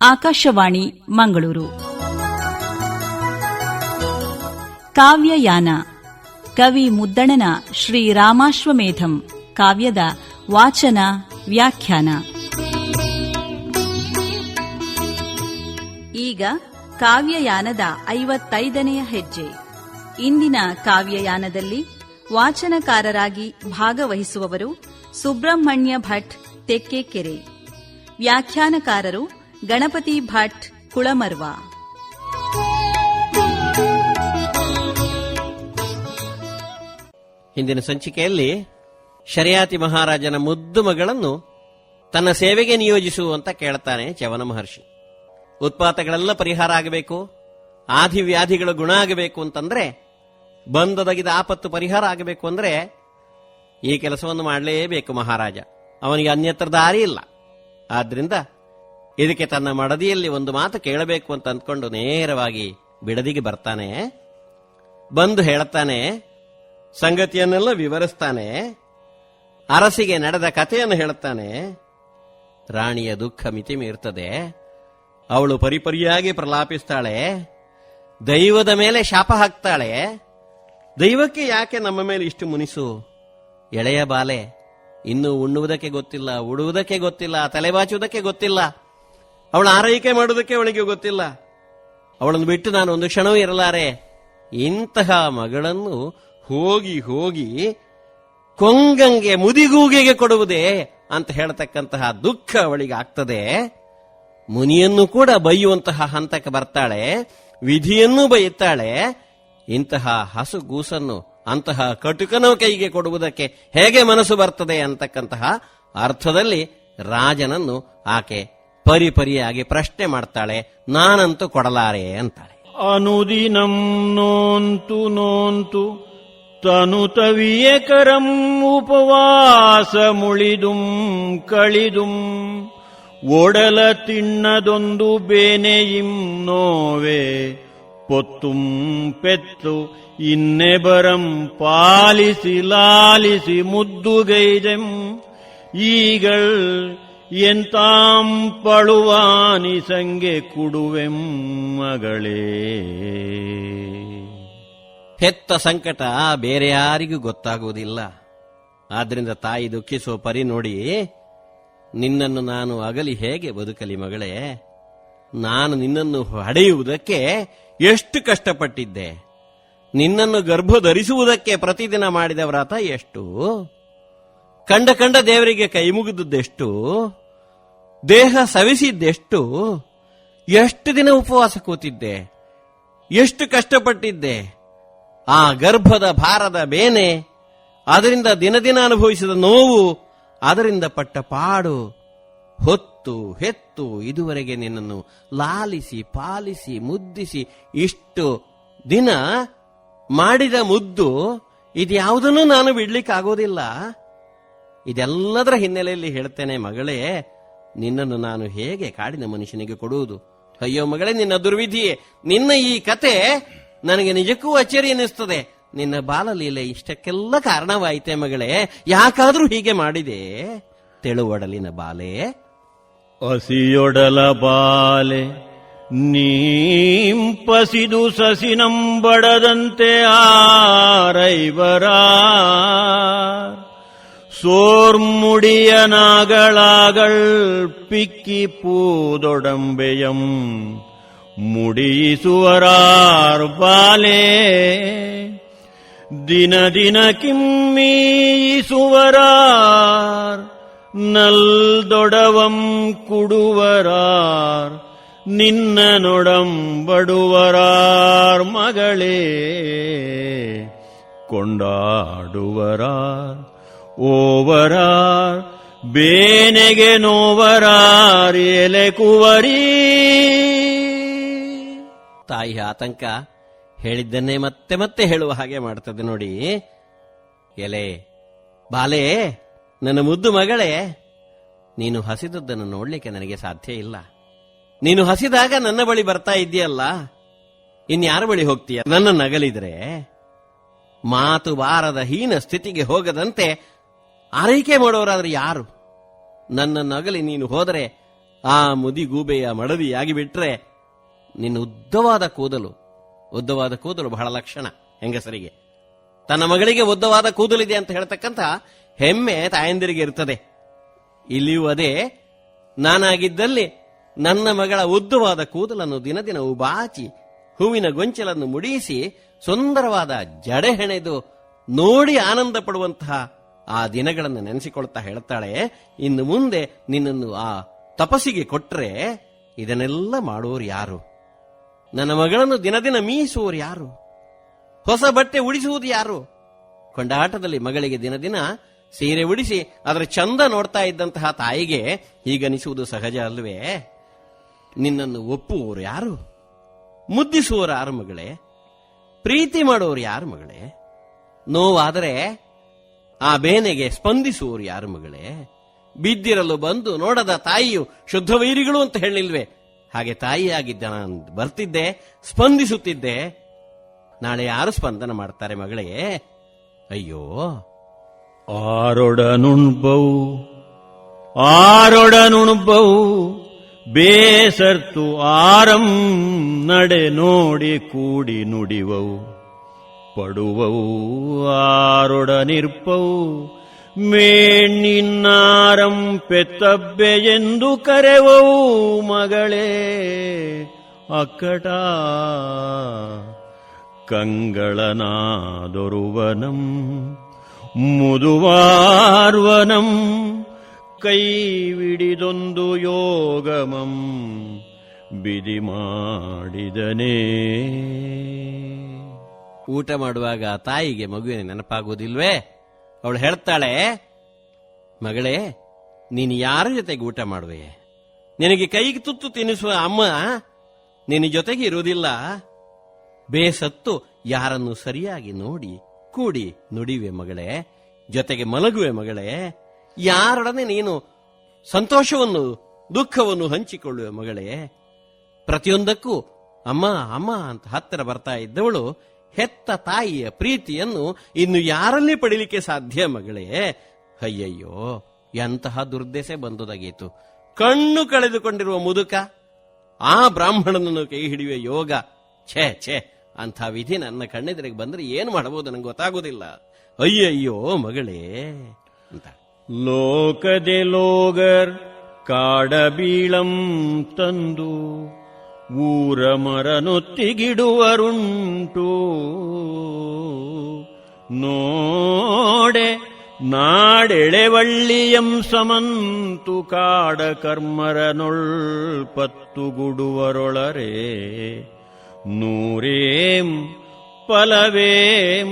ಆಕಾಶವಾಣಿ, ಮಂಗಳೂರು. ಕಾವ್ಯಯಾನ, ಕವಿ ಮುದ್ದಣನ ಶ್ರೀ ರಾಮಾಶ್ವಮೇಧಂ, ಕಾವ್ಯದ ವಾಚನ, ವ್ಯಾಖ್ಯಾನ. ಈಗ ಕಾವ್ಯಯಾನದ ಐವತ್ತೈದನೆಯ ಹೆಜ್ಜೆ. ಇಂದಿನ ಕಾವ್ಯಯಾನದಲ್ಲಿ ವಾಚನಕಾರರಾಗಿ ಭಾಗವಹಿಸುವವರು ಸುಬ್ರಹ್ಮಣ್ಯ ಭಟ್ ತೆಕ್ಕೆಕೆರೆ. ವ್ಯಾಖ್ಯಾನಕಾರರು ಗಣಪತಿ ಭಟ್ ಕುಳಮರ್ವ. ಹಿಂದಿನ ಸಂಚಿಕೆಯಲ್ಲಿ ಶರಿಯಾತಿ ಮಹಾರಾಜನ ಮುದ್ದು ಮಗಳನ್ನು ತನ್ನ ಸೇವೆಗೆ ನಿಯೋಜಿಸುವಂತ ಕೇಳ್ತಾನೆ ಚವನ ಮಹರ್ಷಿ. ಉತ್ಪಾತಗಳೆಲ್ಲ ಪರಿಹಾರ ಆಗಬೇಕು, ಆದಿ ವ್ಯಾಧಿಗಳು ಗುಣ ಆಗಬೇಕು ಅಂತಂದ್ರೆ, ಬಂದೊದಗಿದ ಆಪತ್ತು ಪರಿಹಾರ ಆಗಬೇಕು ಅಂದ್ರೆ, ಈ ಕೆಲಸವನ್ನು ಮಾಡಲೇಬೇಕು ಮಹಾರಾಜ. ಅವನಿಗೆ ಅನ್ಯತ್ರ ದಾರಿ ಇಲ್ಲ. ಆದ್ರಿಂದ ಇದಕ್ಕೆ ತನ್ನ ಮಡದಿಯಲ್ಲಿ ಒಂದು ಮಾತು ಕೇಳಬೇಕು ಅಂತ ಅಂದ್ಕೊಂಡು ನೇರವಾಗಿ ಬಿಡದಿಗೆ ಬರ್ತಾನೆ. ಬಂದು ಹೇಳ್ತಾನೆ ಸಂಗತಿಯನ್ನೆಲ್ಲ ವಿವರಿಸ್ತಾನೆ, ಅರಸಿಗೆ ನಡೆದ ಕಥೆಯನ್ನು ಹೇಳುತ್ತಾನೆ. ರಾಣಿಯ ದುಃಖ ಮಿತಿ ಮೀರ್ತದೆ ಅವಳು ಪರಿಪರಿಯಾಗಿ ಪ್ರಲಾಪಿಸ್ತಾಳೆ. ದೈವದ ಮೇಲೆ ಶಾಪ ಹಾಕ್ತಾಳೆ. ದೈವಕ್ಕೆ ಯಾಕೆ ನಮ್ಮ ಮೇಲೆ ಇಷ್ಟು ಮುನಿಸು? ಎಳೆಯ ಬಾಲೆ, ಇನ್ನು ಉಣ್ಣುವುದಕ್ಕೆ ಗೊತ್ತಿಲ್ಲ, ಉಡುವುದಕ್ಕೆ ಗೊತ್ತಿಲ್ಲ, ತಲೆಬಾಚುವುದಕ್ಕೆ ಗೊತ್ತಿಲ್ಲ. ಅವಳ ಆರೈಕೆ ಮಾಡುವುದಕ್ಕೆ ಅವಳಿಗೆ ಗೊತ್ತಿಲ್ಲ. ಅವಳನ್ನು ಬಿಟ್ಟು ನಾನು ಒಂದು ಕ್ಷಣವೂ ಇರಲಾರೆ. ಇಂತಹ ಮಗಳನ್ನು ಹೋಗಿ ಹೋಗಿ ಕೊಂಗಂಗೆ ಮುದಿಗೂಗೆಗೆ ಕೊಡುವುದೇ ಅಂತ ಹೇಳ್ತಕ್ಕಂತಹ ದುಃಖ ಅವಳಿಗೆ ಆಗ್ತದೆ. ಮುನಿಯನ್ನು ಕೂಡ ಬೈಯುವಂತಹ ಹಂತಕ್ಕೆ ಬರ್ತಾಳೆ, ವಿಧಿಯನ್ನೂ ಬೈಯುತ್ತಾಳೆ. ಇಂತಹ ಹಸುಗೂಸನ್ನು, ಅಂತಹ ಕಟುಕನ ಕೈಗೆ ಕೊಡುವುದಕ್ಕೆ ಹೇಗೆ ಮನಸ್ಸು ಬರ್ತದೆ ಅಂತಕ್ಕಂತಹ ಅರ್ಥದಲ್ಲಿ ರಾಜನನ್ನು ಆಕೆ ಪರಿಪರಿಯಾಗಿ ಪ್ರಶ್ನೆ ಮಾಡ್ತಾಳೆ, ನಾನಂತೂ ಕೊಡಲಾರೆ ಅಂತಾಳೆ. ಅನುದಿನಂ ನೋಂತು ನೋಂತು ತನುತವಿಯಕರಂ ಉಪವಾಸ ಮುಳಿದುಂ, ಕಳಿದುಂ. ಒಡಲ ತಿನ್ನದೊಂದು ಬೇನೆಯಿಂ ನೋವೆ, ಪೊತ್ತುಂ ಪೆತ್ತು ಇನ್ನೆಬರಂ ಪಾಲಿಸಿ ಲಾಲಿಸಿ ಮುದ್ದುಗೈದೆಂ ಈಗಳ್ ಎಂತಾಂ ಪಳುವಾನಿ ಸಂಗೆ ಕುಡುವೆಂ ಮಗಳೇ ಹೆತ್ತ ಸಂಕಟ ಬೇರೆ ಯಾರಿಗೂ ಗೊತ್ತಾಗುವುದಿಲ್ಲ. ಆದ್ರಿಂದ ತಾಯಿ ದುಃಖಿಸೋ ಪರಿ ನೋಡಿ, ನಿನ್ನನ್ನು ನಾನು ಅಗಲಿ ಹೇಗೆ ಬದುಕಲಿ ಮಗಳೇ? ನಾನು ನಿನ್ನನ್ನು ಹಡೆಯುವುದಕ್ಕೆ ಎಷ್ಟು ಕಷ್ಟಪಟ್ಟಿದ್ದೆ? ನಿನ್ನನ್ನು ಗರ್ಭ ಧರಿಸುವುದಕ್ಕೆ ಪ್ರತಿದಿನ ಮಾಡಿದ ವ್ರತ ಎಷ್ಟು? ಕಂಡ ಕಂಡ ದೇವರಿಗೆ ಕೈ ಮುಗಿದದ್ದೆಷ್ಟು, ದೇಹ ಸವಿಸಿದ್ದೆಷ್ಟು, ಎಷ್ಟು ದಿನ ಉಪವಾಸ ಕೂತಿದ್ದೆ, ಎಷ್ಟು ಕಷ್ಟಪಟ್ಟಿದ್ದೆ, ಆ ಗರ್ಭದ ಭಾರದ ಬೇನೆ ಅದರಿಂದ ದಿನ ದಿನ ಅನುಭವಿಸಿದ ನೋವು, ಅದರಿಂದ ಪಟ್ಟ ಪಾಡು, ಹೊತ್ತು ಹೆತ್ತು ಇದುವರೆಗೆ ನಿನ್ನನ್ನು ಲಾಲಿಸಿ, ಪಾಲಿಸಿ, ಮುದ್ದಿಸಿ, ಇಷ್ಟು ದಿನ ಮಾಡಿದ ಮುದ್ದು ಇದ್ಯಾವುದನ್ನು ನಾನು ಬಿಡ್ಲಿಕ್ಕಾಗೋದಿಲ್ಲ. ಇದೆಲ್ಲದರ ಹಿನ್ನೆಲೆಯಲ್ಲಿ ಹೇಳ್ತೇನೆ, ಮಗಳೇ, ನಿನ್ನನ್ನು ನಾನು ಹೇಗೆ ಕಾಡಿನ ಮನುಷ್ಯನಿಗೆ ಕೊಡುವುದು? ಅಯ್ಯೋ ಮಗಳೇ, ನಿನ್ನ ದುರ್ವಿಧಿಯೇ ನಿನ್ನ ಈ ಕತೆ ನನಗೆ ನಿಜಕ್ಕೂ ಅಚ್ಚರಿ ಎನಿಸ್ತದೆ. ನಿನ್ನ ಬಾಲಲೀಲೆ ಇಷ್ಟಕ್ಕೆಲ್ಲ ಕಾರಣವಾಯಿತೆ ಮಗಳೇ, ಯಾಕಾದ್ರೂ ಹೀಗೆ ಮಾಡಿದೆ? ತೆಳುವಡಲಿನ ಬಾಲೆ. ಅಸಿಯೊಡಲ ಬಾಲೆ ನೀಂಪಸಿದು ಸಸಿ ನಂಬಡದಂತೆ ಬಡದಂತೆ ಆರೈವರ சோர்முடிய நாகளாகள் பிக்கி பூதொடம்பெயம். முடிசுவரார் பாலே. தினதின கிம்மி சுவரார் நல்தொடவம் குடுவரார். நின்ன நொடம்படுவரார் மகளே. கொண்டாடுவரார். ಓವರಾರ್, ಬೇನೆಗೆ ನೋವರಾರ್, ಎಲೆ ಕುವರಿ. ತಾಯಿ ಆತಂಕ ಹೇಳಿದ್ದನ್ನೇ ಮತ್ತೆ ಮತ್ತೆ ಹೇಳುವ ಹಾಗೆ ಮಾಡ್ತದೆ ನೋಡಿ. ಎಲೆ, ಬಾಲೆ, ನನ್ನ ಮುದ್ದು ಮಗಳೇ, ನೀನು ಹಸಿದದ್ದನ್ನು ನೋಡ್ಲಿಕ್ಕೆ ನನಗೆ ಸಾಧ್ಯ ಇಲ್ಲ. ನೀನು ಹಸಿದಾಗ ನನ್ನ ಬಳಿ ಬರ್ತಾ ಇದ್ದೀಯಲ್ಲ. ಇನ್ಯಾರ ಬಳಿ ಹೋಗ್ತೀಯ? ನನ್ನ ನಗಲಿದ್ರೆ ಮಾತು ಬಾರದ ಹೀನ ಸ್ಥಿತಿಗೆ ಹೋಗದಂತೆ ಆರೈಕೆ ಮಾಡೋರಾದ್ರೆ ಯಾರು? ನನ್ನ ನಗಲಿ ನೀನು ಹೋದರೆ ಆ ಮುದಿಗೂಬೆಯ ಮಡದಿಯಾಗಿ ಬಿಟ್ರೆ ನಿನ್ನ ಉದ್ದವಾದ ಕೂದಲು ಉದ್ದವಾದ ಕೂದಲು ಬಹಳ ಲಕ್ಷಣ ಹೆಂಗಸರಿಗೆ. ತನ್ನ ಮಗಳಿಗೆ ಉದ್ದವಾದ ಕೂದಲಿದೆ ಅಂತ ಹೇಳ್ತಕ್ಕಂಥ ಹೆಮ್ಮೆ ತಾಯಂದಿರಿಗೆ ಇರ್ತದೆ. ಇಲ್ಲಿಯೂ ಅದೇ, ನಾನಾಗಿದ್ದಲ್ಲಿ ನನ್ನ ಮಗಳ ಉದ್ದವಾದ ಕೂದಲನ್ನು ದಿನ ದಿನವೂ ಬಾಚಿ, ಹೂವಿನ ಗೊಂಚಲನ್ನು ಮುಡಿಸಿ, ಸುಂದರವಾದ ಜಡೆ ಹೆಣೆದು ನೋಡಿ ಆನಂದ ಪಡುವಂತಹ ಆ ದಿನಗಳನ್ನು ನೆನೆಸಿಕೊಳ್ತಾ ಹೇಳ್ತಾಳೆ, ಇನ್ನು ಮುಂದೆ ನಿನ್ನನ್ನು ಆ ತಪಸ್ಸಿಗೆ ಕೊಟ್ರೆ ಇದನ್ನೆಲ್ಲ ಮಾಡೋರು ಯಾರು? ನನ್ನ ಮಗಳನ್ನು ದಿನ ದಿನ ಮೀಸುವವರು ಯಾರು? ಹೊಸ ಬಟ್ಟೆ ಉಡಿಸುವುದು ಯಾರು? ಕೊಂಡಾಟದಲ್ಲಿ ಮಗಳಿಗೆ ದಿನ ದಿನ ಸೀರೆ ಉಡಿಸಿ ಅದರ ಚಂದ ನೋಡ್ತಾ ಇದ್ದಂತಹ ತಾಯಿಗೆ ಹೀಗನಿಸುವುದು ಸಹಜ ಅಲ್ವೇ? ನಿನ್ನನ್ನು ಒಪ್ಪುವವರು ಯಾರು? ಮುದ್ದಿಸುವವರು ಯಾರು ಮಗಳೇ? ಪ್ರೀತಿ ಮಾಡುವವರು ಯಾರು ಮಗಳೇ? ನೋವಾದರೆ ಆ ಬೇನೆಗೆ ಸ್ಪಂದಿಸುವರು ಯಾರು ಮಗಳೇ? ಬಿದ್ದಿರಲು ಬಂದು ನೋಡದ ತಾಯಿಯು ಶುದ್ಧ ವೈರಿಗಳು ಅಂತ ಹೇಳಿಲ್ವೇ ಹಾಗೆ ತಾಯಿಯಾಗಿದ್ದ ನಾನು ಬರ್ತಿದ್ದೆ, ಸ್ಪಂದಿಸುತ್ತಿದ್ದೆ. ನಾಳೆ ಯಾರು ಸ್ಪಂದನ ಮಾಡ್ತಾರೆ ಮಗಳೇ? ಅಯ್ಯೋ. ಆರೊಡನುಣ್ಬವು ಆರೊಡನುಣ್ಬವು ಬೇಸರ್ತು ಆರಂ ನಡೆ ನೋಡಿ ಕೂಡಿ ನುಡಿವವು ಪಡುವವು ಆರೊಡನಿರ್ಪವು ಮೇಣ್ಣಿನ್ನಾರಂ ಪೆತ್ತಬ್ಬೆ ಎಂದು ಕರೆವವು ಮಗಳೇ ಅಕ್ಕಟ ಕಂಗಳನಾದೊರುವನಂ ಮುದುವಾರ್ವನಂ ಕೈವಿಡಿದೊಂದು ಯೋಗಮಂ ಬಿದಿ ಮಾಡಿದನೇ ಊಟ ಮಾಡುವಾಗ ತಾಯಿಗೆ ಮಗುವಿನ ನೆನಪಾಗುವುದಿಲ್ವೇ? ಅವಳು ಹೇಳ್ತಾಳೆ, ಮಗಳೇ, ನೀನು ಯಾರ ಜೊತೆಗೆ ಊಟ ಮಾಡುವೆ? ನಿನಗೆ ಕೈಗೆ ತುತ್ತು ತಿನ್ನಿಸುವ ಅಮ್ಮ ನಿನ್ನ ಜೊತೆಗೆ ಇರುವುದಿಲ್ಲ. ಬೇಸತ್ತು ಯಾರನ್ನು ಸರಿಯಾಗಿ ನೋಡಿ, ಕೂಡಿ ನುಡಿವೆ ಮಗಳೇ, ಜೊತೆಗೆ ಮಲಗುವೆ ಮಗಳೇ. ಯಾರೊಡನೆ ನೀನು ಸಂತೋಷವನ್ನು, ದುಃಖವನ್ನು ಹಂಚಿಕೊಳ್ಳುವೆ ಮಗಳೇ. ಪ್ರತಿಯೊಂದಕ್ಕೂ, ಅಮ್ಮ ಅಮ್ಮ ಅಂತ ಹತ್ತಿರ ಬರ್ತಾ ಇದ್ದವಳು ಹೆತ್ತ ತಾಯಿಯ ಪ್ರೀತಿಯನ್ನು ಇನ್ನು ಯಾರಲ್ಲಿ ಪಡಿಲಿಕ್ಕೆ ಸಾಧ್ಯ ಮಗಳೇ? ಅಯ್ಯಯ್ಯೋ, ಎಂತಹ ದುರ್ದೆಸೆ ಬಂದುದಾಗೀತು. ಕಣ್ಣು ಕಳೆದುಕೊಂಡಿರುವ ಮುದುಕ, ಆ ಬ್ರಾಹ್ಮಣನನ್ನು ಕೈ ಹಿಡಿಯುವ ಯೋಗ, ಛೇ ಛೇ ಅಂತ ವಿಧಿ ನನ್ನ ಕಣ್ಣೆದುರಿಗೆ ಬಂದ್ರೆ ಏನು ಮಾಡಬಹುದು ನಂಗೆ ಗೊತ್ತಾಗೋದಿಲ್ಲ. ಅಯ್ಯಯ್ಯೋ, ಮಗಳೇ, ಅಂತ. ಲೋಕದೆ ಲೋಗರ್ ಕಾಡಬೀಳಂ ತಂದು ಊರ ಮರನೊತ್ತಿಗಿಡುವರುಂಟು ನೋಡೆ ನಾಡೆಳೆವಳ್ಳಿಯಂ ಸಮಂತು ಕಾಡ ಕರ್ಮರನೊಳ್ಪತ್ತು ಗುಡುವರೊಳರೆ ನೂರೇಂ ಫಲವೇಂ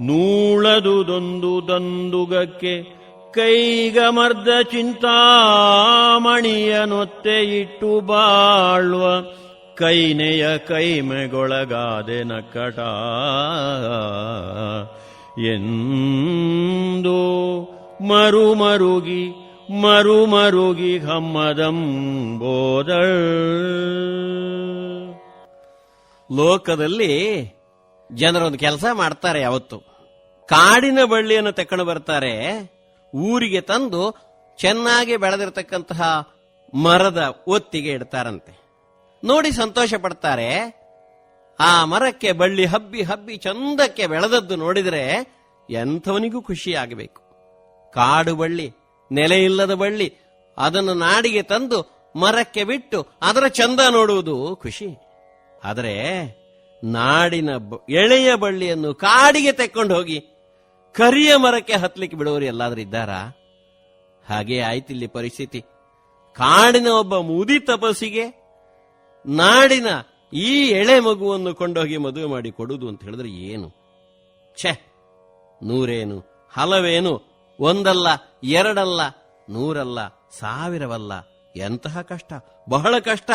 ನೂಳದುದೊಂದು ದಂದುಗಕ್ಕೆ ಕೈಗಮರ್ದ ಚಿಂತಾಮಣಿಯನೊತ್ತೆ ಇಟ್ಟು ಬಾಳ್ವ. ಕೈನೆಯ ಕೈಮೆಗೊಳಗಾದೆ ನಕಟ ಎಂದು ಮರುಮರುಗಿ ಮರುಮರುಗಿ ಹಮ್ಮದಂ ಬೋದಳ್. ಲೋಕದಲ್ಲಿ ಜನರೊಂದು ಕೆಲಸ ಮಾಡ್ತಾರೆ ಯಾವತ್ತು. ಕಾಡಿನ ಬಳ್ಳಿಯನ್ನು ತೆಕ್ಕೊಂಡು ಬರ್ತಾರೆ. ಊರಿಗೆ ತಂದು ಚೆನ್ನಾಗಿ ಬೆಳೆದಿರತಕ್ಕಂತಹ ಮರದ ಒತ್ತಿಗೆ ಇಡ್ತಾರಂತೆ. ನೋಡಿ ಸಂತೋಷ ಪಡ್ತಾರೆ. ಆ ಮರಕ್ಕೆ ಬಳ್ಳಿ ಹಬ್ಬಿ ಹಬ್ಬಿ ಚಂದಕ್ಕೆ ಬೆಳೆದದ್ದು ನೋಡಿದರೆ ಎಂಥವನಿಗೂ ಖುಷಿ ಆಗಬೇಕು. ಕಾಡು ಬಳ್ಳಿ ನೆಲೆಯಿಲ್ಲದ ಬಳ್ಳಿ, ಅದನ್ನು ನಾಡಿಗೆ ತಂದು ಮರಕ್ಕೆ ಬಿಟ್ಟು ಅದರ ಚಂದ ನೋಡುವುದು ಖುಷಿ. ಆದರೆ ನಾಡಿನ ಎಳೆಯ ಬಳ್ಳಿಯನ್ನು ಕಾಡಿಗೆ ತೆಕ್ಕೊಂಡು ಹೋಗಿ ಕರಿಯ ಮರಕ್ಕೆ ಹತ್ಲಿಕ್ಕೆ ಬಿಡೋರು ಎಲ್ಲಾದ್ರೂ ಇದ್ದಾರಾ? ಹಾಗೆ ಆಯ್ತಿಲ್ಲಿ ಪರಿಸ್ಥಿತಿ. ಕಾಡಿನ ಒಬ್ಬ ಮುದಿ ತಪಸ್ಸಿಗೆ ನಾಡಿನ ಈ ಎಳೆ ಮಗುವನ್ನು ಕೊಂಡೋಗಿ ಮದುವೆ ಮಾಡಿ ಕೊಡುವುದು ಅಂತ ಹೇಳಿದ್ರೆ ಏನು? ಛೆ, ನೂರೇನು, ಹಲವೇನು, ಒಂದಲ್ಲ, ಎರಡಲ್ಲ, ನೂರಲ್ಲ, ಸಾವಿರವಲ್ಲ, ಎಂತಹ ಕಷ್ಟ, ಬಹಳ ಕಷ್ಟ.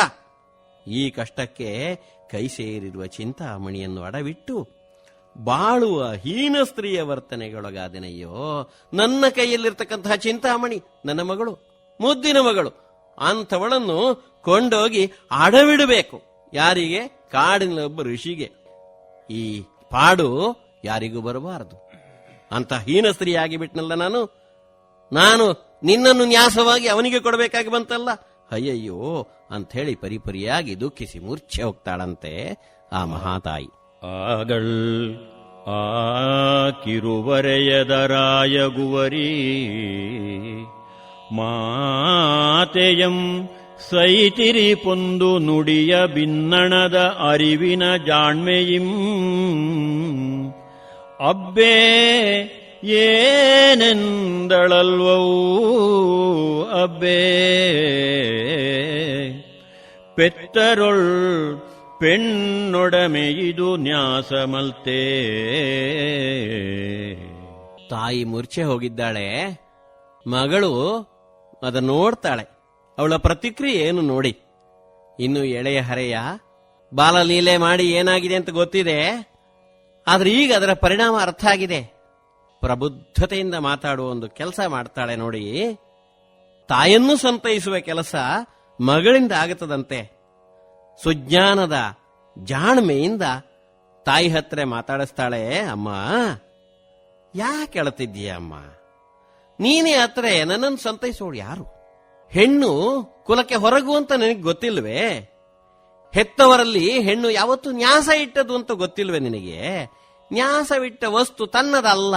ಈ ಕಷ್ಟಕ್ಕೆ ಕೈ ಸೇರಿರುವ ಚಿಂತಾಮಣಿಯನ್ನು ಅಡವಿಟ್ಟು, ಬಾಳುವ ಹೀನ ಸ್ತ್ರೀಯ ವರ್ತನೆಗೊಳಗಾದೆನಯ್ಯೋ ನನ್ನ ಕೈಯಲ್ಲಿರ್ತಕ್ಕಂತಹ ಚಿಂತಾಮಣಿ, ನನ್ನ ಮಗಳು, ಮುದ್ದಿನ ಮಗಳು ಅಂಥವಳನ್ನು ಕೊಂಡೋಗಿ ಅಡವಿಡಬೇಕು. ಯಾರಿಗೆ? ಕಾಡಿನ ಒಬ್ಬ ಋಷಿಗೆ. ಈ ಪಾಡು ಯಾರಿಗೂ ಬರಬಾರದು. ಅಂತ ಹೀನ ಸ್ತ್ರೀಯಾಗಿ ಬಿಟ್ನಲ್ಲ ನಾನು. ನಾನು ನಿನ್ನನ್ನು ನ್ಯಾಸವಾಗಿ ಅವನಿಗೆ ಕೊಡಬೇಕಾಗಿ ಬಂತಲ್ಲ. ಅಯ್ಯಯ್ಯೋ, ಅಂಥೇಳಿ ಪರಿಪರಿಯಾಗಿ ದುಃಖಿಸಿ ಮೂರ್ಛೆ ಹೋಗ್ತಾಳಂತೆ ಆ ಮಹಾತಾಯಿ. ಆಗಳ್ ಆ ಕಿರುವರೆಯದರಾಯಗುವರಿ ಮಾತೆಯಂ ಸೈತಿರಿ ಪೊಂದು ನುಡಿಯ ಬಿನ್ನಣದ ಅರಿವಿನ ಜಾಣ್ಮೆಯಿಂ. ಅಬ್ಬೇ ಏನೆಂದಳಲ್ವವು ಅಬ್ಬೇ. ಪೆತ್ತರೊಳ್ ಪೆಣ್ಣೊಡಮೆ ಇದು ನ್ಯಾಸಮಲ್ತೆ. ತಾಯಿ ಮುರ್ಚೆ ಹೋಗಿದ್ದಾಳೆ. ಮಗಳು ಅದ ನೋಡ್ತಾಳೆ. ಅವಳ ಪ್ರತಿಕ್ರಿಯೆ ಏನು ನೋಡಿ? ಇನ್ನು ಎಳೆಯ ಹರೆಯ ಬಾಲಲೀಲೆ ಮಾಡಿ ಏನಾಗಿದೆ ಅಂತ ಗೊತ್ತಿದೆ? ಆದ್ರೆ ಈಗ ಅದರ ಪರಿಣಾಮ ಅರ್ಥ ಆಗಿದೆ. ಪ್ರಬುದ್ಧತೆಯಿಂದ ಮಾತಾಡುವ ಒಂದು ಕೆಲಸ ಮಾಡ್ತಾಳೆ ನೋಡಿ. ತಾಯನ್ನು ಸಂತೈಸುವ ಕೆಲಸ ಮಗಳಿಂದ ಆಗುತ್ತದಂತೆ. ಸುಜ್ಞಾನದ ಜಾಣ್ಮೆಯಿಂದ ತಾಯಿ ಹತ್ರ ಮಾತಾಡಿಸ್ತಾಳೆ, ಅಮ್ಮ, ಯಾಕೆ ಅಳತಿದ್ದೀಯ ಅಮ್ಮ? ನೀನೇ ಹತ್ರ ನನ್ನನ್ನು ಸಂತೈಸೋಳು ಯಾರು? ಹೆಣ್ಣು ಕುಲಕ್ಕೆ ಹೊರಗು ಅಂತ ನಿನಗೆ ಗೊತ್ತಿಲ್ವೇ? ಹೆತ್ತವರಲ್ಲಿ ಹೆಣ್ಣು ಯಾವತ್ತು ನ್ಯಾಸ ಇಟ್ಟದು ಅಂತ ಗೊತ್ತಿಲ್ವೇ ನಿನಗೆ? ನ್ಯಾಸವಿಟ್ಟ ವಸ್ತು ತನ್ನದಲ್ಲ.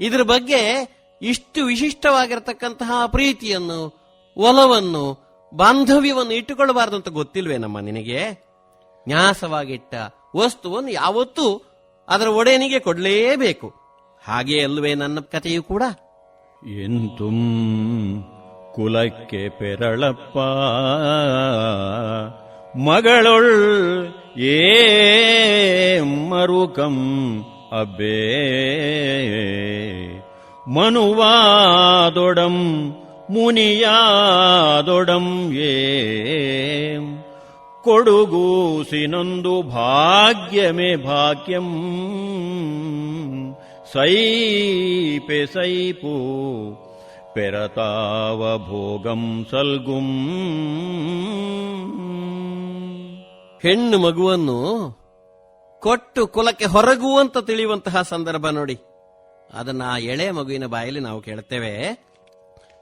ಇದ್ರ ಬಗ್ಗೆ ಇಷ್ಟು ವಿಶಿಷ್ಟವಾಗಿರತಕ್ಕಂತಹ ಪ್ರೀತಿಯನ್ನು, ಒಲವನ್ನು, ಬಾಂಧವ್ಯವನ್ನು ಇಟ್ಟುಕೊಳ್ಳಬಾರದು ಅಂತ ಗೊತ್ತಿಲ್ವೇ ನಮ್ಮ ನಿನಗೆ? ನ್ಯಾಸವಾಗಿಟ್ಟ ವಸ್ತುವನ್ನು ಯಾವತ್ತೂ ಅದರ ಒಡೆಯನಿಗೆ ಕೊಡಲೇಬೇಕು. ಹಾಗೇ ಅಲ್ವೇ ನನ್ನ ಕಥೆಯೂ ಕೂಡ? ಎಂತುಂ ಕುಲಕ್ಕೆ ಪೆರಳಪ್ಪ ಮಗಳೊಳ್ ಏ ಮರುಕಂ ಅಬ್ಬೇ ಮನುವಾದೊಡಂ ಮುನಿಯಾದೊಡಂ ಏಂ ಕೊಡುಗೂಸಿನೊಂದು ಭಾಗ್ಯಮೇ ಭಾಗ್ಯಂ ಸೈಪೆ ಸೈಪು ಪೆರತಾವ ಭೋಗಂ ಸಲ್ಗುಂ. ಹೆಣ್ಣು ಮಗುವನ್ನು ಕೊಟ್ಟು ಕುಲಕ್ಕೆ ಹೊರಗು ಅಂತ ತಿಳಿಯುವಂತಹ ಸಂದರ್ಭ ನೋಡಿ. ಅದನ್ನ ಆ ಎಳೆ ಮಗುವಿನ ಬಾಯಲ್ಲಿ ನಾವು ಕೇಳ್ತೇವೆ.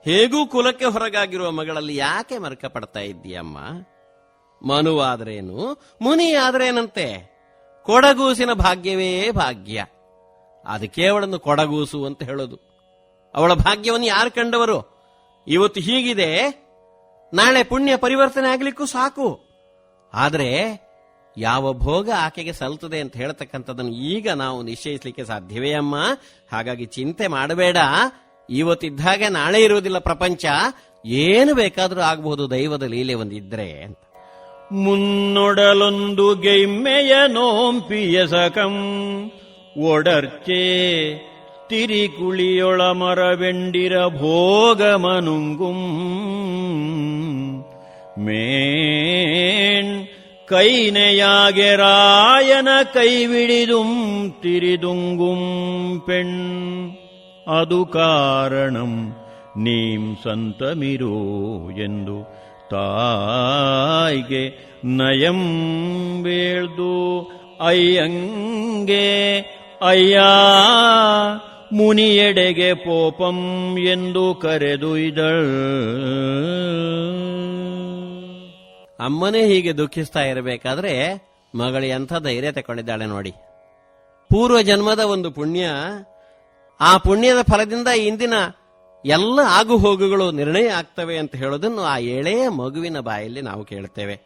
ಹೇಗೂ ಕುಲಕ್ಕೆ ಹೊರಗಾಗಿರುವ ಮಗಳಲ್ಲಿ ಯಾಕೆ ಮರಕ ಪಡ್ತಾ ಇದ್ದೀಯಮ್ಮ? ಮನುವಾದ್ರೇನು ಮುನಿ ಆದ್ರೇನಂತೆ ಕೊಡಗೂಸಿನ ಭಾಗ್ಯವೇ ಭಾಗ್ಯ. ಅದಕ್ಕೆ ಅವಳನ್ನು ಕೊಡಗೂಸು ಅಂತ ಹೇಳೋದು. ಅವಳ ಭಾಗ್ಯವನ್ನು ಯಾರು ಕಂಡವರು? ಇವತ್ತು ಹೀಗಿದೆ. ನಾಳೆ ಪುಣ್ಯ ಪರಿವರ್ತನೆ ಆಗ್ಲಿಕ್ಕೂ ಸಾಕು. ಆದರೆ ಯಾವ ಭೋಗ ಆಕೆಗೆ ಸಲ್ತದೆ ಅಂತ ಹೇಳ್ತಕ್ಕಂಥದ್ದನ್ನು ಈಗ ನಾವು ನಿಶ್ಚಯಿಸಲಿಕ್ಕೆ ಸಾಧ್ಯವೇ ಅಮ್ಮ? ಹಾಗಾಗಿ ಚಿಂತೆ ಮಾಡಬೇಡ. ಇವತ್ತಿದ್ದಾಗೆ ನಾಳೆ ಇರುವುದಿಲ್ಲ ಪ್ರಪಂಚ. ಏನು ಬೇಕಾದರೂ ಆಗಬಹುದು ದೈವದ ಲೀಲೆ ಒಂದಿದ್ರೆ ಅಂತ. ಮುನ್ನೊಡಲೊಂದು ಗೆಮ್ಮೆಯ ನೋಂಪಿಯ ಸಕಂ ಒಡರ್ಚೆ ತಿರಿಕುಳಿಯೊಳ ಮರವೆಂಡಿರ ಭೋಗ ಮೇನ್ ಕೈನೆಯಾಗೆ ರಾಯನ ಕೈವಿಡಿದುಂ, ತಿರಿದುಂಗುಂ ಪೆಣ್. ಅದು ಕಾರಣಂ ನೀಂ ಸಂತಮಿರೋ ಎಂದು ತಾಯಿಗೆ ನಯಂ ಬೇಳ್ದು, ಅಯ್ಯಂಗೆ ಅಯ್ಯ, ಮುನಿಯೆಡೆಗೆ ಪೋಪಂ ಎಂದು ಕರೆದುಯ್ದಳ್ ಅಮ್ಮನೇ ಹೀಗೆ ದುಃಖಿಸ್ತಾ ಇರಬೇಕಾದ್ರೆ ಮಗಳು ಎಂಥ ಧೈರ್ಯ ತಗೊಂಡಿದ್ದಾಳೆ ನೋಡಿ. ಪೂರ್ವ ಜನ್ಮದ ಒಂದು ಪುಣ್ಯ, ಆ ಪುಣ್ಯದ ಫಲದಿಂದ ಇಂದಿನ ಎಲ್ಲ ಆಗು ಹೋಗುಗಳು ನಿರ್ಣಯ ಆಗ್ತವೆ ಅಂತ ಹೇಳೋದನ್ನು ಆ ಎಳೆಯ ಮಗುವಿನ ಬಾಯಲ್ಲಿ ನಾವು ಕೇಳ್ತೇವೆ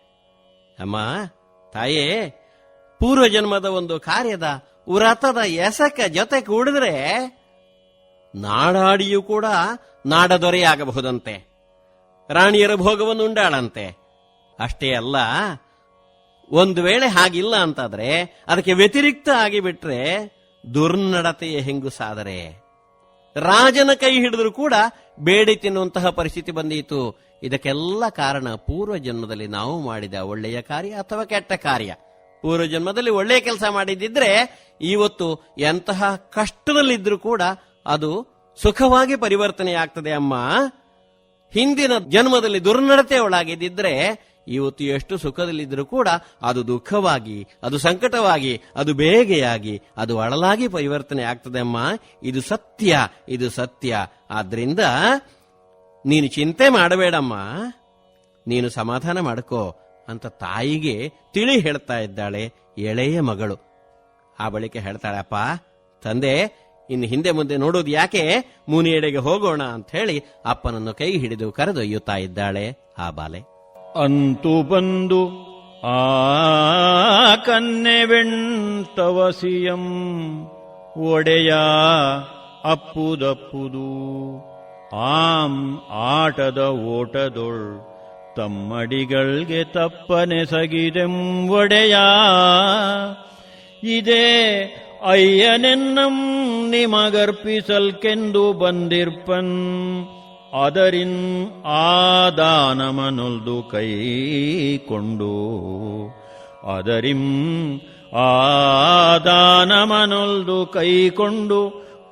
ಅಮ್ಮ, ತಾಯೇ, ಪೂರ್ವ ಜನ್ಮದ ಒಂದು ಕಾರ್ಯದ ವ್ರತದ ಎಸಕ ಜೊತೆ ಕೂಡಿದ್ರೆ ನಾಡಾಡಿಯೂ ಕೂಡ ನಾಡದೊರೆಯಾಗಬಹುದಂತೆ. ರಾಣಿಯರ ಭೋಗವನ್ನು ಉಂಡಾಳಂತೆ. ಅಷ್ಟೇ ಅಲ್ಲ, ಒಂದು ವೇಳೆ ಹಾಗಿಲ್ಲ ಅಂತಾದ್ರೆ ಅದಕ್ಕೆ ವ್ಯತಿರಿಕ್ತ ಆಗಿಬಿಟ್ರೆ ದುರ್ನಡತೆಯ ಹೆಂಗುಸಾದರೆ ರಾಜನ ಕೈ ಹಿಡಿದ್ರು ಕೂಡ ಬೇಡಿ ತಿನ್ನುವಂತಹ ಪರಿಸ್ಥಿತಿ ಬಂದೀತು. ಇದಕ್ಕೆಲ್ಲ ಕಾರಣ ಪೂರ್ವ ಜನ್ಮದಲ್ಲಿ ನಾವು ಮಾಡಿದ ಒಳ್ಳೆಯ ಕಾರ್ಯ ಅಥವಾ ಕೆಟ್ಟ ಕಾರ್ಯ. ಪೂರ್ವ ಜನ್ಮದಲ್ಲಿ ಒಳ್ಳೆಯ ಕೆಲಸ ಮಾಡಿದ್ದಿದ್ರೆ ಇವತ್ತು ಎಂತಹ ಕಷ್ಟದಲ್ಲಿದ್ರೂ ಕೂಡ ಅದು ಸುಖವಾಗಿ ಪರಿವರ್ತನೆ ಆಗ್ತದೆ ಅಮ್ಮ. ಹಿಂದಿನ ಜನ್ಮದಲ್ಲಿ ದುರ್ನಡತೆ ಒಳಗಿದ್ದಿದ್ರೆ ಇವತ್ತು ಎಷ್ಟು ಸುಖದಲ್ಲಿದ್ದರೂ ಕೂಡ ಅದು ದುಃಖವಾಗಿ, ಅದು ಸಂಕಟವಾಗಿ, ಅದು ಬೇಗೆಯಾಗಿ, ಅದು ಅಳಲಾಗಿ ಪರಿವರ್ತನೆ ಆಗ್ತದೆ ಅಮ್ಮ. ಇದು ಸತ್ಯ ಇದು ಸತ್ಯ. ಆದ್ರಿಂದ ನೀನು ಚಿಂತೆ ಮಾಡಬೇಡಮ್ಮ. ನೀನು ಸಮಾಧಾನ ಮಾಡ್ಕೋ. ಅಂತ ತಾಯಿಗೆ ತಿಳಿ ಹೇಳ್ತಾ ಇದ್ದಾಳೆ ಎಳೆಯ ಮಗಳು. ಆ ಬಳಿಕ ಹೇಳ್ತಾಳಪ್ಪ, ತಂದೆ, ಇನ್ನು ಹಿಂದೆ ಮುಂದೆ ನೋಡೋದು ಯಾಕೆ? ಮುನಿಯೆಡೆಗೆ ಹೋಗೋಣ ಅಂತ ಹೇಳಿ ಅಪ್ಪನನ್ನು ಕೈ ಹಿಡಿದು ಕರೆದೊಯ್ಯುತ್ತಾ ಇದ್ದಾಳೆ ಆ ಬಾಲೆ. ಅಂತು ಬಂದು ಆ ಕನ್ನೆವೆಂಟವಸಿಯಂ ಒಡೆಯ ಅಪ್ಪುದಪ್ಪುದು. ಆಂ ಆಟದ ಓಟದೊಳ್ ತಮ್ಮಡಿಗಳ್ಗೆ ತಪ್ಪನೆಸಗಿದೆಂ ಒಡೆಯ. ಇದೇ ಅಯ್ಯನೆನ್ನಂ ನಿಮಗರ್ಪಿಸಲ್ಕೆಂದು ಬಂದಿರ್ಪನ್. ಅದರಿನ್ ಆದಾನಮನೊಲ್ದು ಕೈಕೊಂಡು ಅದರಿಂ ಆದಾನಮನೊಲ್ದು ಕೈಕೊಂಡು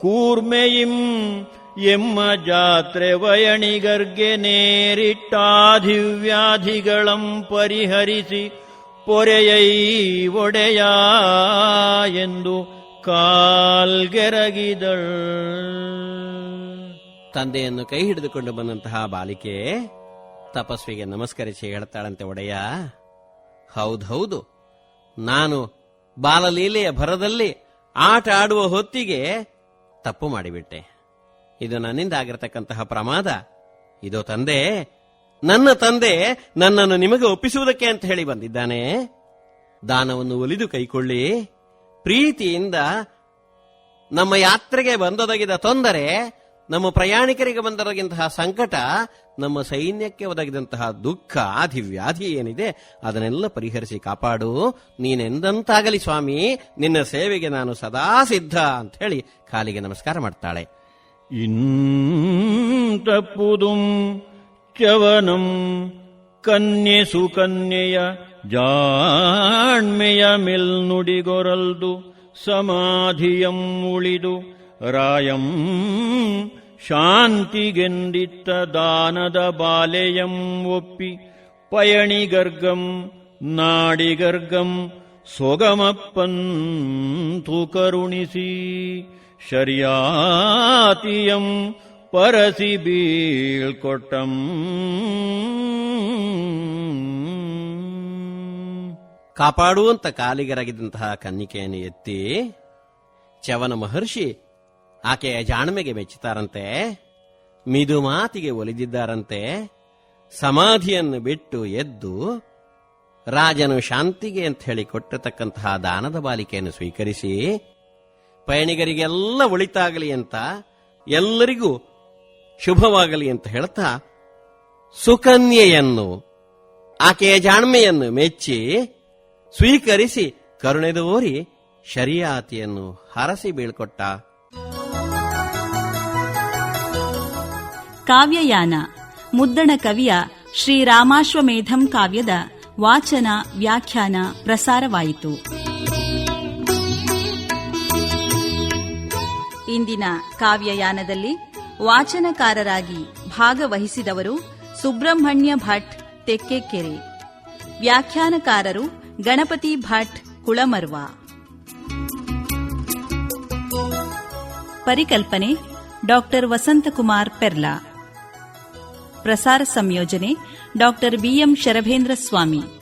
ಕೂರ್ಮೆಯಿಂ ಎಮ್ಮ ಜಾತ್ರೆ ವಯಣಿಗರ್ಗೆ ನೇರಿಟ್ಟಾಧಿವ್ಯಾಧಿಗಳಂ ಪರಿಹರಿಸಿ ಪೊರೆಯೈ ಒಡೆಯ ಎಂದು ಕಾಲ್ಗೆರಗಿದಳ್. ತಂದೆಯನ್ನು ಕೈ ಹಿಡಿದುಕೊಂಡು ಬಂದಂತಹ ಬಾಲಿಕೆ ತಪಸ್ವಿಗೆ ನಮಸ್ಕರಿಸಿ ಹೇಳ್ತಾಳಂತೆ ಒಡೆಯ. ಹೌದೌದು ನಾನು ಬಾಲಲೀಲೆಯ ಭರದಲ್ಲಿ ಆಟ ಆಡುವ ಹೊತ್ತಿಗೆ ತಪ್ಪು ಮಾಡಿಬಿಟ್ಟೆ. ಇದು ನನ್ನಿಂದ ಆಗಿರತಕ್ಕಂತಹ ಪ್ರಮಾದ. ಇದು ತಂದೆ, ನನ್ನ ತಂದೆ ನನ್ನನ್ನು ನಿಮಗೆ ಒಪ್ಪಿಸುವುದಕ್ಕೆ ಅಂತ ಹೇಳಿ ಬಂದಿದ್ದಾನೆ. ದಾನವನ್ನು ಒಲಿದು ಕೈಕೊಳ್ಳಿ. ಪ್ರೀತಿಯಿಂದ ನಮ್ಮ ಯಾತ್ರೆಗೆ ಬಂದೊದಗಿದ ತೊಂದರೆ, ನಮ್ಮ ಪ್ರಯಾಣಿಕರಿಗೆ ಬಂದೊದಗಿಂತಹ ಸಂಕಟ, ನಮ್ಮ ಸೈನ್ಯಕ್ಕೆ ಒದಗಿದಂತಹ ದುಃಖ ಆಧಿ ವ್ಯಾಧಿ ಏನಿದೆ, ಅದನ್ನೆಲ್ಲ ಪರಿಹರಿಸಿ ಕಾಪಾಡು. ನೀನೆಂದಂತಾಗಲಿ ಸ್ವಾಮಿ, ನಿನ್ನ ಸೇವೆಗೆ ನಾನು ಸದಾ ಸಿದ್ಧ ಅಂತ ಹೇಳಿ ಕಾಲಿಗೆ ನಮಸ್ಕಾರ ಮಾಡ್ತಾಳೆ. ಇಂತಪ್ಪುದುಂ ಚವನಂ ಕನ್ಯೆ ಸುಕನ್ಯೆಯ ಜಾಣ್ಮೆಯ ಮೆಲ್ನುಡಿಗೊರಲ್ದು ಸಮಾಧಿಯಂ ಉಳಿದು ರಾಯಂ ಶಾಂತಿಗೆಂದಿತ್ತ ದಾನದ ಬಾಲೆಯಂ ಒಪ್ಪಿ ಪಯಣಿಗರ್ಗಂ ನಾಡಿಗರ್ಗಂ ಸೊಗಮಪ್ಪಂತು ಕರುಣಿಸಿ ಶರ್ಯಾತಿಯಂ ಪರಸಿ ಬೀಳ್ಕೊಟ್ಟಂ ಕಾಪಾಡುವಂತ ಕಾಲಿಗರಗಿದಂತಹ ಕನ್ನಿಕೆಯನ್ನು ಎತ್ತಿ ಚವನ ಮಹರ್ಷಿ ಆಕೆಯ ಜಾಣ್ಮೆಗೆ ಮೆಚ್ಚುತ್ತಾರಂತೆ ಮಿದು ಮಾತಿಗೆ ಒಲಿದಿದ್ದಾರಂತೆ, ಸಮಾಧಿಯನ್ನು ಬಿಟ್ಟು ಎದ್ದು ರಾಜನು ಶಾಂತಿಗೆ ಅಂತ ಹೇಳಿ ಕೊಟ್ಟಿರತಕ್ಕಂತಹ ದಾನದ ಬಾಲಿಕೆಯನ್ನು ಸ್ವೀಕರಿಸಿ ಪಯಣಿಗರಿಗೆಲ್ಲ ಒಳಿತಾಗಲಿ ಅಂತ ಎಲ್ಲರಿಗೂ ಶುಭವಾಗಲಿ ಅಂತ ಹೇಳ್ತಾ, ಸುಕನ್ಯೆಯನ್ನು, ಆಕೆಯ ಜಾಣ್ಮೆಯನ್ನು ಮೆಚ್ಚಿ, ಸ್ವೀಕರಿಸಿ ಕರುಣೆದೋರಿ ಶರಿಯಾತಿಯನ್ನು ಹರಸಿ ಬೀಳ್ಕೊಟ್ಟ. ಕಾವ್ಯಯಾನ, ಮುದ್ದಣ ಕವಿಯ ಶ್ರೀರಾಮಾಶ್ವಮೇಧಂ ಕಾವ್ಯದ ವಾಚನ, ವ್ಯಾಖ್ಯಾನ, ಪ್ರಸಾರವಾಯಿತು. ಇಂದಿನ ಕಾವ್ಯಯಾನದಲ್ಲಿ ವಾಚನಕಾರರಾಗಿ ಭಾಗವಹಿಸಿದವರು ಸುಬ್ರಹ್ಮಣ್ಯ ಭಟ್ ತೆಕ್ಕೆಕೆರೆ. ವ್ಯಾಖ್ಯಾನಕಾರರು ಗಣಪತಿ ಭಟ್ ಕುಳಮರ್ವ. ಪರಿಕಲ್ಪನೆ ಡಾಕ್ಟರ್ ವಸಂತಕುಮಾರ್ ಪೆರ್ಲಾ. ಪ್ರಸಾರ ಸಂಯೋಜನೆ ಡಾಕ್ಟರ್ ಬಿಎಂ ಶರಭೇಂದ್ರ ಸ್ವಾಮಿ.